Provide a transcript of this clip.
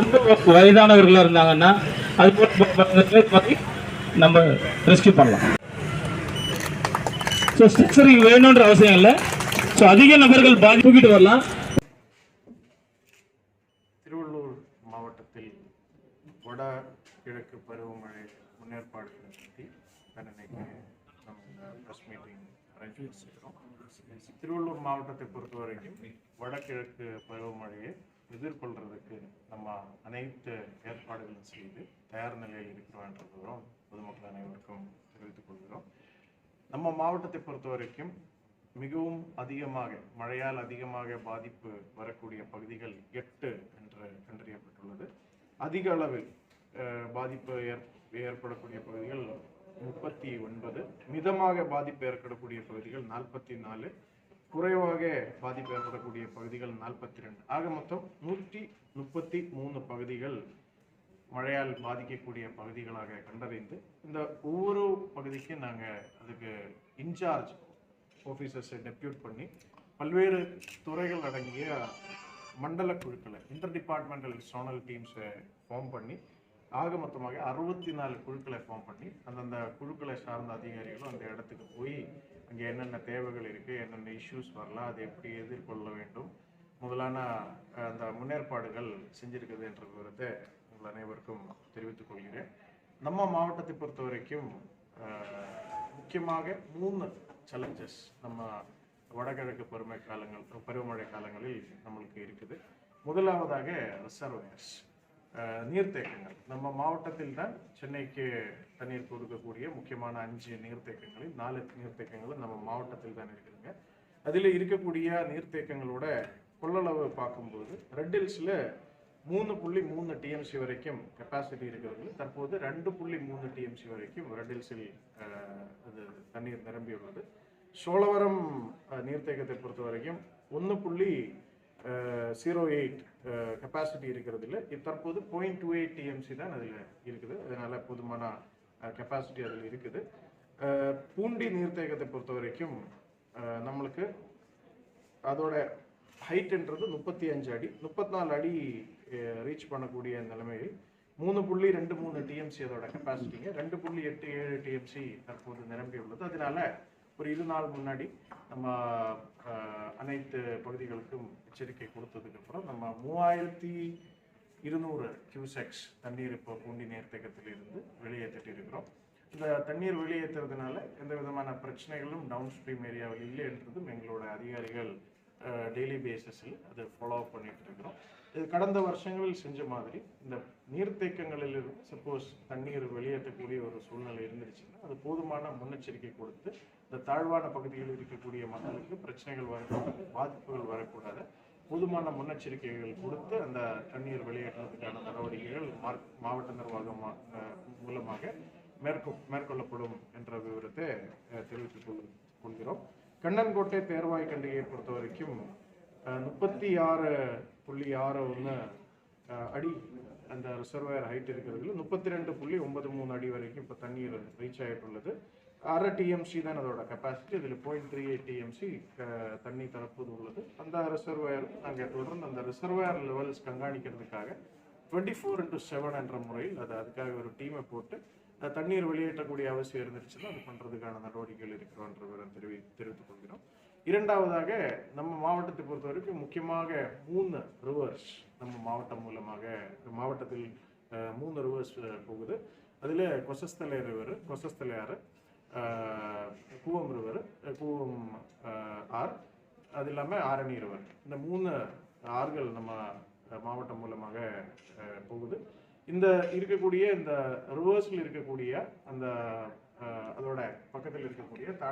ரொம்ப வயதானவர்களாக இருந்தாங்கன்னா அது போட்டு மாதிரி நம்ம ரெஸ்கியூ பண்ணலாம். ஸோ ஸ்ட்ரக்சரிங் வேணுன்ற அவசியம் இல்லை. ஸோ அதிக நபர்கள் பாதி தூக்கிட்டு வரலாம் திருவள்ளூர் மாவட்டத்தில் வட கிழக்கு பருவமழை முன்னேற்பாடுகளை பற்றி நான் நம்ம இந்த ப்ரெஸ் மீட்டிங் அரேஞ்ச் பண்ணிருக்கிறோம் திருவள்ளூர் மாவட்டத்தை பொறுத்த வரைக்கும் வடகிழக்கு பருவமழையை எதிர்கொள்றதுக்கு நம்ம அனைத்து ஏற்பாடுகளும் செய்து தயார் நிலையில் இருக்கிறோம் என்ற பொதுமக்கள் அனைவருக்கும் தெரிவித்துக் கொள்கிறோம். நம்ம மாவட்டத்தை பொறுத்த வரைக்கும் மிகவும் அதிகமாக மழையால் அதிகமாக பாதிப்பு வரக்கூடிய பகுதிகள் எட்டு அதிக அளவில் பாதிப்பு ஏற் ஏற்படக்கூடிய பகுதிகள் முப்பத்தி ஒன்பது. மிதமாக பாதிப்பு ஏற்படக்கூடிய பகுதிகள் நாற்பத்தி நாலு. குறைவாக பாதிப்பு ஏற்படக்கூடிய பகுதிகள் நாற்பத்தி ரெண்டு. ஆக மொத்தம் நூற்றி முப்பத்தி மூணு பகுதிகள் மழையால் பாதிக்கக்கூடிய பகுதிகளாக கண்டறிந்து இந்த ஒவ்வொரு பகுதிக்கும் நாங்கள் அதுக்கு இன்சார்ஜ் ஆஃபீஸர்ஸை டெப்யூட் பண்ணி பல்வேறு துறைகள் அடங்கிய மண்டல குழுக்களை இன்டர் டிபார்ட்மெண்டல் சோனல் டீம்ஸை ஃபார்ம் பண்ணி ஆக மொத்தமாக அறுபத்தி நாலு குழுக்களை ஃபார்ம் பண்ணி அந்தந்த குழுக்களை சார்ந்த அதிகாரிகளும் அந்த இடத்துக்கு போய் அங்கே என்னென்ன தேவைகள் இருக்குது என்னென்ன இஷ்யூஸ் வரலாம் அதை எப்படி எதிர்கொள்ள வேண்டும் முதலான அந்த முன்னேற்பாடுகள் செஞ்சுருக்குது என்ற விவரத்தை உங்கள் அனைவருக்கும் தெரிவித்துக் கொள்கிறேன். நம்ம மாவட்டத்தை பொறுத்த வரைக்கும் முக்கியமாக மூணு சேலஞ்சஸ் நம்ம வடகிழக்கு பருமை காலங்கள் பருவமழை காலங்களில் நம்மளுக்கு இருக்குது. முதலாவதாக ரிசர்வயர்ஸ் நீர்த்தேக்கங்கள். நம்ம மாவட்டத்தில் தான் சென்னைக்கு தண்ணீர் கொடுக்கக்கூடிய முக்கியமான அஞ்சு நீர்த்தேக்கங்களில் நாலு நீர்த்தேக்கங்களும் நம்ம மாவட்டத்தில் தான் இருக்குதுங்க. அதில் இருக்கக்கூடிய நீர்த்தேக்கங்களோட கொள்ளளவு பார்க்கும்போது ரெட் ஹில்ஸில் மூணு புள்ளி மூணு டிஎம்சி வரைக்கும் கெப்பாசிட்டி இருக்கிறவர்கள் தற்போது ரெண்டு புள்ளி மூணு டிஎம்சி வரைக்கும் ரெட் ஹில்ஸில் அது தண்ணீர் நிரம்பியுள்ளது. சோழவரம் நீர்த்தேக்கத்தை பொறுத்த வரைக்கும் ஒன்று புள்ளி ஜீரோ எயிட் கெப்பாசிட்டி இருக்கிறது இல்லை. இது தற்போது பாயிண்ட் டூ எயிட் டிஎம்சி தான் அதில் இருக்குது. அதனால் போதுமான கெப்பாசிட்டி அதில் இருக்குது. பூண்டி நீர்த்தேக்கத்தை பொறுத்த வரைக்கும் நம்மளுக்கு அதோட ஹைட்டுன்றது முப்பத்தி அஞ்சு அடி. முப்பத்தி நாலு அடி ரீச் பண்ணக்கூடிய நிலைமையில் மூணு புள்ளி ரெண்டு மூணு டிஎம்சி அதோட கெப்பாசிட்டிங்க ரெண்டு புள்ளி எட்டு ஏழு டிஎம்சி தற்போது நிரம்பியுள்ளது. அதனால ஒரு இரு நாள் முன்னாடி நம்ம அனைத்து பகுதிகளுக்கும் எச்சரிக்கை கொடுத்ததுக்கப்புறம் நம்ம மூவாயிரத்தி இருநூறு கியூசெக்ஸ் தண்ணீர் இப்போ பூண்டி நீர்த்தேக்கத்திலிருந்து வெளியேற்றிட்டு இருக்கிறோம் இந்த தண்ணீர் வெளியேற்றுறதுனால எந்த விதமான பிரச்சனைகளும் டவுன் ஸ்ட்ரீம் ஏரியாவில் இல்லைன்றதும் எங்களோட அதிகாரிகள் டெய்லி பேசிஸில் அதை ஃபாலோ அப் இருக்கிறோம். இது கடந்த வருஷங்களில் செஞ்ச மாதிரி இந்த நீர்த்தேக்கங்களிலிருந்து சப்போஸ் தண்ணீர் வெளியேற்றக்கூடிய ஒரு சூழ்நிலை இருந்துச்சுன்னா அது போதுமான முன்னெச்சரிக்கை கொடுத்து இந்த தாழ்வான பகுதிகளில் இருக்கக்கூடிய மக்களுக்கு பிரச்சனைகள் வரக்கூடாது பாதிப்புகள் வரக்கூடாது. போதுமான முன்னெச்சரிக்கைகள் கொடுத்து அந்த தண்ணீர் வெளியேற்றத்துக்கான நடவடிக்கைகள் மாவட்ட நிர்வாகம் மா- மூலமாக மேற்கொ மேற்கொள்ளப்படும் என்ற விவரத்தை தெரிவித்துக் கொள்கிறோம். கண்ணன்கோட்டை தேர்வாய் கண்டிகையை பொறுத்த வரைக்கும் முப்பத்தி ஆறு புள்ளி ஆறு ஒன்று அடி அந்த ரிசர்வாயர் ஹைட் இருக்கிறதுல முப்பத்தி ரெண்டு புள்ளி ஒன்பது மூணு அடி வரைக்கும் இப்போ தண்ணீர் ரீச் ஆகிட்டுள்ளது அரை டிஎம்சி தான் அதோட கெப்பாசிட்டி இதில் பாயிண்ட் த்ரீ எயிட் டிஎம்சி தண்ணி தரப்போது உள்ளது. அந்த ரிசர்வாயர் நாங்கள் தொடர்ந்து அந்த ரிசர்வாயர் லெவல்ஸ் கண்காணிக்கிறதுக்காக டுவெண்ட்டி ஃபோர் இன்ட்டு செவன் என்ற முறையில் அது அதுக்காக ஒரு டீமை போட்டு தண்ணீர் வெளியேற்றக்கூடிய அவசியம் இருந்துச்சுன்னா அது பண்ணுறதுக்கான நடவடிக்கைகள் இருக்கிறோன்ற விவரம் தெரிவி தெரிவித்துக் கொள்கிறோம். இரண்டாவதாக நம்ம மாவட்டத்தை பொறுத்த வரைக்கும் முக்கியமாக மூணு ரிவர்ஸ் நம்ம மாவட்டம் மூலமாக மாவட்டத்தில் மூணு ரிவர்ஸ் போகுது. அதில் கொசஸ்தலை ரிவர் கொசஸ்தலை ஆறு கூவம் ரிவர் கூவம் ஆறு. ஆர் அது இல்லாமல் ஆரணி ரிவர் இந்த மூணு ஆறுகள் நம்ம மாவட்டம் மூலமாக போகுது. இந்த இருக்கக்கூடிய இந்த ரிவர்ஸில் இருக்கக்கூடிய அந்த அதோட பக்கத்தில் இருக்கக்கூடிய தாழ்